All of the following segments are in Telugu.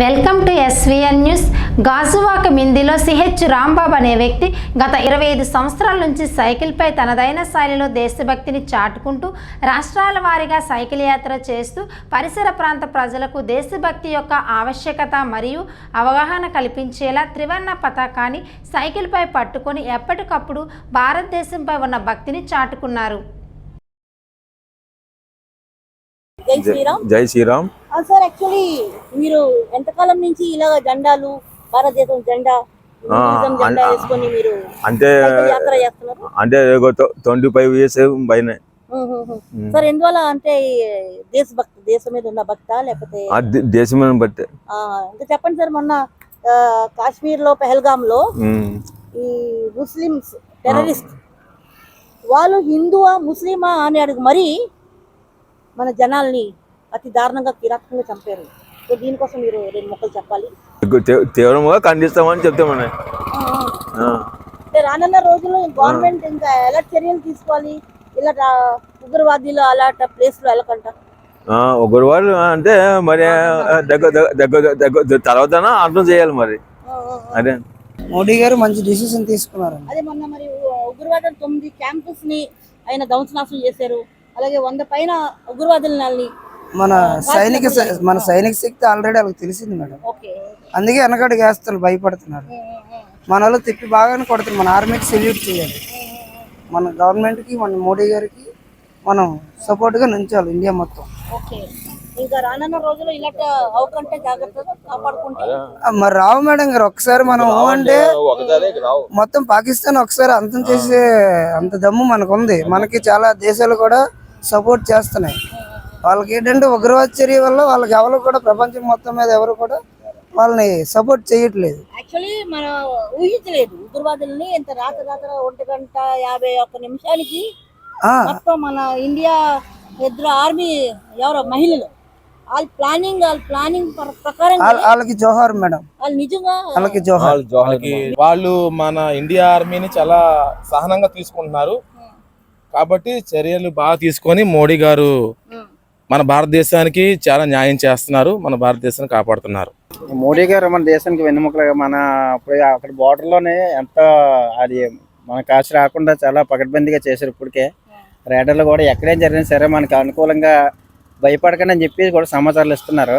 Welcome to SVN news. Gajuwaka మిందిలో CH Rambabu అనే వ్యక్తి గత ఇరవై ఐదు సంవత్సరాల నుంచి సైకిల్పై తనదైన శైలిలో దేశభక్తిని చాటుకుంటూ రాష్ట్రాల వారీగా సైకిల్ యాత్ర చేస్తూ పరిసర ప్రాంత ప్రజలకు దేశభక్తి యొక్క ఆవశ్యకత మరియు అవగాహన కల్పించేలా త్రివర్ణ పతాకాన్ని సైకిల్పై పట్టుకొని ఎప్పటికప్పుడు భారతదేశంపై ఉన్న భక్తిని చాటుకున్నారు. శ్రీరామ్? జై శ్రీరామ్. సార్ యాక్చువల్లీ మీరు ఎంతకాలం నుంచి ఇలా జెండాలు భారతదేశం జెండా అంటే సైకిల్ యాత్ర చేస్తున్నారు? అంటే ట్వంటీ ఫైవ్ ఇయర్స్ పైన. సార్ ఎందువల్ల అంటే దేశభక్తి దేశం మీద ఉన్న భక్త లేకపోతే దేశం బట్టి. ఆ, ఇంకా చెప్పండి సార్ మొన్న కాశ్మీర్లో పెహల్గామ్లో. ఈ ముస్లిమ్స్ టెర్రరిస్ట్ వాళ్ళు హిందువా ముస్లిమా అని అడుగు మరీ మన జనాల్ని అతి దారుణంగా కిరాత్మకంగా చంపారు. సో దీనికోసం మీరు రెండు మొక్కలు చెప్పాలి. తీవ్రంగా ఖండిస్తామని చెప్తామని ఆ, ఆ. అంటే రానున్న రోజుల్లో గవర్నమెంట్ ఇంకా ఎలా చర్యలు తీసుకోవాలి. ఇలా ఉగ్రవాదీలు అలాంటి ప్లేస్లో వెళ్ళకంట వాళ్ళు అంటే మరి దగ్గర దగ్గర దగ్గర తర్వాత అర్థం చేయాలి మరి. అదే. మోడీ గారు మంచి డిసిషన్ తీసుకున్నారండి. అదే మొన్న మరి ఉ- ఉగ్రవాదులు తొమ్మిది క్యాంపస్ని ఆయన ధ్వంసనాశనం చేశారు. అలాగే వంద పైన ఉగ్రవాదులని మన సైనిక మన సైనిక శక్తి ఆల్రెడీ వాళ్ళకి తెలిసింది మేడం. ఓకే. అందుకే వెనకడుగు వేస్తారు భయపడుతున్నారు. మన వాళ్ళు తిప్పి బాగానే కొడుతున్నారు మన ఆర్మీకి సెల్యూట్ చేయాలి. మన గవర్నమెంట్కి మన మోడీ గారికి మనం సపోర్ట్గా నుంచాలి ఇండియా మొత్తం. ఓకే. ఇంకా రానున్న రోజుల్లో ఇలాంటి అవకంటే జాగ్రత్తగా కాపాడుకుంటే ఆ, మరి రావు మేడం గారు ఒకసారి మనం అంటే మొత్తం పాకిస్తాన్ ఒకసారి అంతం చేసే అంత దమ్ము మనకు ఉంది మనకి చాలా దేశాలు కూడా సపోర్ట్ చేస్తున్నాయి. వాళ్ళకి ఏంటంటే ఉగ్రవాద చర్య వల్ల వాళ్ళకి ఎవరు కూడా ప్రపంచం మొత్తం మీద ఎవరు కూడా వాళ్ళని సపోర్ట్ చేయట్లేదు. యాక్చువల్లీ మనం ఊహించలేదు. ఉగ్రవాదుల్ని ఇంత రాత్రి రాత్రి ఒంటి గంట యాభై ఒక్క నిమిషానికి మొత్తం మన ఇండియా ఇద్దరు ఆర్మీ ఎవరో మహిళలు. వాళ్ళ ప్లానింగ్ వాళ్ళ ప్లానింగ్ ప్రకారం వాళ్ళ- వాళ్ళకి జోహార్ మేడం. వాళ్ళు నిజంగా వాళ్ళకి జోహార్. వాళ్ళకి వాళ్ళు మన ఇండియా ఆర్మీని చాలా సహనంగా తీసుకుంటున్నారు. కాబట్టి చర్యలు బాగా తీసుకొని మోడీ గారు మన భారతదేశానికి చాలా న్యాయం చేస్తున్నారు మన భారతదేశాన్ని కాపాడుతున్నారు. మోడీ గారు మన దేశానికి వెన్నెముకలుగా మన అక్కడ border లోనే ఎంత అది మన కాశీ రాకుండా చాలా పకడ్బందీగా చేశారు ఇప్పటికే. రేడర్లు కూడా ఎక్కడేం జరిగినా సరే మనకి అనుకూలంగా భయపడకండి అని చెప్పి కూడా సమాచారాలు ఇస్తున్నారు.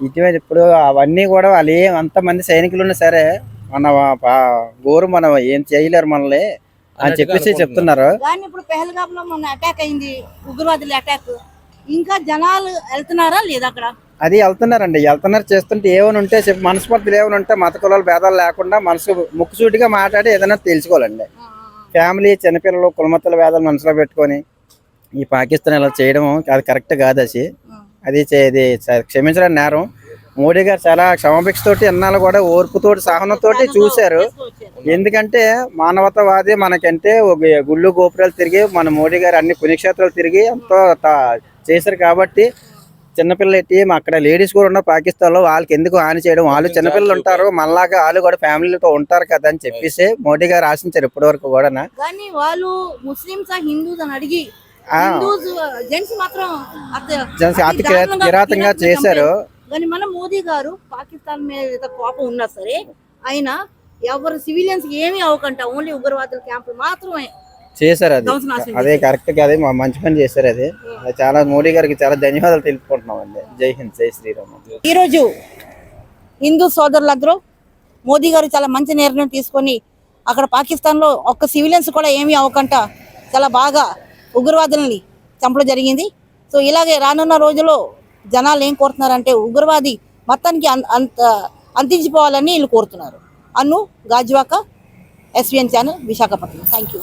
ఇటీవల ఇప్పుడు అవన్నీ కూడా వాళ్ళు ఏం అంతమంది సైనికులు ఉన్నా సరే మన పా- గోరు మనం ఏం చేయలేరు మనల్ని. అని చెప్పేసి చెప్తున్నారు. కానీ ఇప్పుడు పెహల్గామ్లో మొన్న అటాక్ అయింది. ఉగ్రవాదుల అటాక్ ఇంకా జనాలు వెళ్తున్నారా లేదా అక్కడ? అది వెళ్తున్నారండి. వెళ్తున్నారు చేస్తుంటే ఏమైనా ఉంటే చెప్పి మనస్పర్ధలు ఏమైనా ఉంటే మత కులాల భేదాలు లేకుండా మనసు ముక్కుసూటిగా మాట్లాడి ఏదైనా తెలుసుకోవాలండి. ఫ్యామిలీ చిన్నపిల్లలు కులమతుల భేదాలు మనసులో పెట్టుకొని ఈ పాకిస్తాన్ ఇలా చేయడం అది కరెక్ట్ కాదు అది. అది క్షమించడం నేరం. మోడీ గారు చాలా క్షమాభిక్షతోటి ఎన్నాళ్ళు కూడా ఓర్పుతోటి సహనంతోటి చూశారు. ఎందుకంటే మానవతావాది మనకంటే ఒక గుళ్ళు గోపురాలు తిరిగి మన మోడీ గారు అన్ని పుణ్యక్షేత్రాలు తిరిగి ఎంతో చేశారు కాబట్టి చిన్నపిల్లలు ఎట్టి అక్కడ లేడీస్ కూడా ఉన్న పాకిస్తాన్లో వాళ్ళకి ఎందుకు హాని చేయడం? వాళ్ళు చిన్నపిల్లలు ఉంటారు మనలాగా వాళ్ళు కూడా ఫ్యామిలీతో ఉంటారు కదా అని చెప్పేసి మోడీ గారు ఆశించారు ఇప్పటి వరకు కూడా కానీ వాళ్ళు ముస్లిమ్స్ హిందూస్ అని అడిగి జెంట్స్ మాత్రం అతి- కిరాతంగా చేశారు. కానీ మన మోదీ గారు పాకిస్తాన్ మీద కోపం ఉన్నా సరే ఆయన ఎవరు సివిలియన్స్ ఏమీ అవ్వకంట ఓన్లీ ఉగ్రవాదుల క్యాంపులు మాత్రమే చేశారు అది. అదే కరెక్ట్గా అదే మా మంచి పని చేశారు అది. అది చాలా మోడీ గారికి చాలా ధన్యవాదాలు తెలుపుకుంటున్నాం అండి. జై హింద్ జై శ్రీరామ్. ఈరోజు హిందూ సోదరులందరూ మోదీ గారు చాలా మంచి నిర్ణయం తీసుకొని అక్కడ పాకిస్తాన్లో ఒక్క సివిలియన్స్ కూడా ఏమీ అవ్వకుండా చాలా బాగా ఉగ్రవాదులని చంపడం జరిగింది. సో ఇలాగే రానున్న రోజుల్లో జనాలు ఏం కోరుతున్నారంటే ఉగ్రవాది మొత్తానికి అంత అంతించిపోవాలని వీళ్ళు కోరుతున్నారు. అన్ను Gajuwaka SVN channel Visakhapatnam. Thank you